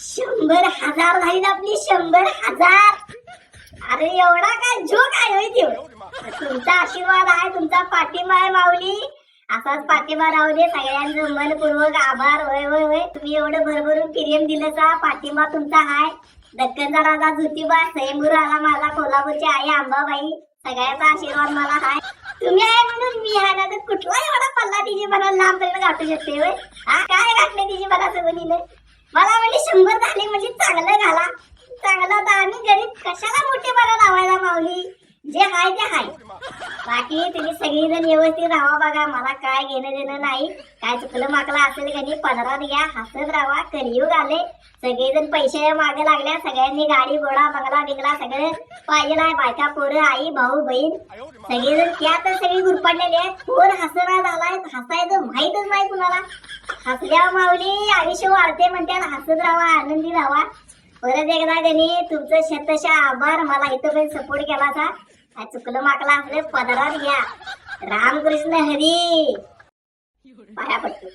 शंभर हजार झाली आपली शंभर हजार. अरे एवढा काय जोक आहे होय तुमचा आशीर्वाद आहे तुमचा पाठिंबा आहे माऊली. असाच पाठिंबा राहू दे सगळ्यांचं मनपूर्वक आभार. होय होय होय. तुम्ही एवढं भरभरून प्रेम दिलं का पाठिंबा तुमचा हाय दक्कनचा राजा ज्योतिबा स्वयंगुरु आला माझा कोल्हापूरची आई अंबाबाई सगळ्याचा आशीर्वाद मला हाय तुम्ही आहे म्हणून मी आहे ना तर कुठला एवढा पल्ला तिची मला लांबपर्यंत गाठू शकते होय? हा काय गाठले तिची मला सगळीने मला म्हणजे शंभर झाले म्हणजे चांगलं घाला. चांगलं तर आम्ही गरीब कशाला मोठे मला लावायला माऊली? जे हाय ते हाय. बाकी तुम्ही सगळीजण व्यवस्थित राहा बघा मला काय घेणं देणं नाही. काय चुकलं माकलं असेल कधी पंधरा घ्या हसत राहा कलियुग आले. सगळेजण पैसे मागे लागल्या सगळ्यांनी गाडी घोडा बंगला बिंगला सगळं पाहिजे आहे. बायका पोरं आई भाऊ बहीण सगळेजण त्यात सगळी गुरपडलेले आहेत. कोण हसणार झालाय हसायचं माहीतच नाही कुणाला. हसल्या माऊली आयुष्य वाढते म्हणतात हसत राहा आनंदी राहा. परत एकदा गणी तुमचं शतशा आभार मला इथं पण सपोर्ट केलाचा काय चुकलं माकला असले पदरात घ्या. रामकृष्ण हरी. पाया पडतो.